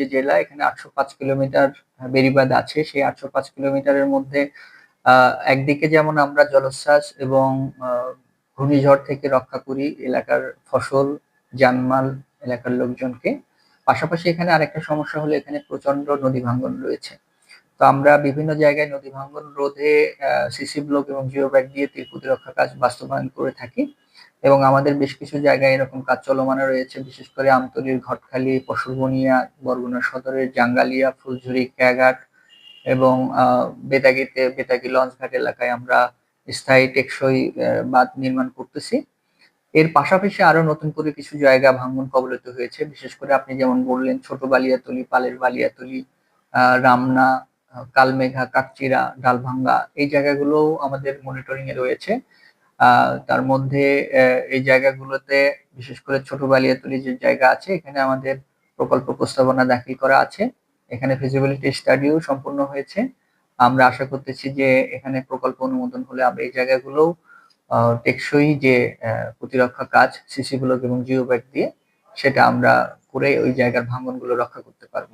যে জেলা, এখানে আটশো পাঁচ কিলোমিটার বেড়িবাঁধ আছে। সেই আটশো পাঁচ কিলোমিটারের মধ্যে একদিকে যেমন আমরা জলোচ্ছ্বাস এবং ঘূর্ণিঝড় থেকে রক্ষা করি এলাকার ফসল, জানমাল এলাকার লোকজনকে। পাশাপাশি এখানে আরেকটা সমস্যা হলো এখানে প্রচণ্ড নদী ভাঙ্গন রয়েছে। তো আমরা বিভিন্ন জায়গায় নদী ভাঙ্গন রোধে সিসি ব্লক এবং জিও ব্যাগ দিয়ে তীর প্রতিরক্ষা কাজ বাস্তবায়ন করে থাকি এবং আমাদের বেশ কিছু জায়গায় এরকম কাজ চলমান রয়েছে, বিশেষ করে আমতলির ঘটখালি পশুরবনিয়া বরগুনা সদরের জাঙ্গালিয়া, ফুলঝুরি ক্যাঘাট এবং বেতাগিতে, বেতাগি লঞ্চঘাট এলাকায় আমরা স্থায়ী টেকসই বাঁধ নির্মাণ করতেছি। এর পাশাপাশি আরও নতুন করে কিছু জায়গা ভাঙ্গন কবলিত হয়েছে, বিশেষ করে আপনি যেমন বললেন ছোট বালিয়াতলি, পালের বালিয়াতলি রামনা কালমেঘা কাকচিরা ডালভাঙ্গা এই জায়গাগুলো আমাদের মনিটরিং এ রয়েছে। তার মধ্যে এই জায়গাগুলোতে বিশেষ করে ছোট বালিয়াতলি যে জায়গা আছে এখানে আমাদের প্রকল্প প্রস্তাবনা দাখিল করা আছে। এখানে ফিজিবিলিটি স্টাডিও সম্পূর্ণ হয়েছে। আমরা আশা করতেছি যে এখানে প্রকল্প অনুমোদন হলে আমরা এই জায়গাগুলোও আহ, টেকসই যে প্রতিরক্ষা কাজ সিসি ব্লক এবং জিও ব্যাগ দিয়ে সেটা আমরা করে ওই জায়গার ভাঙনগুলো রক্ষা করতে পারব।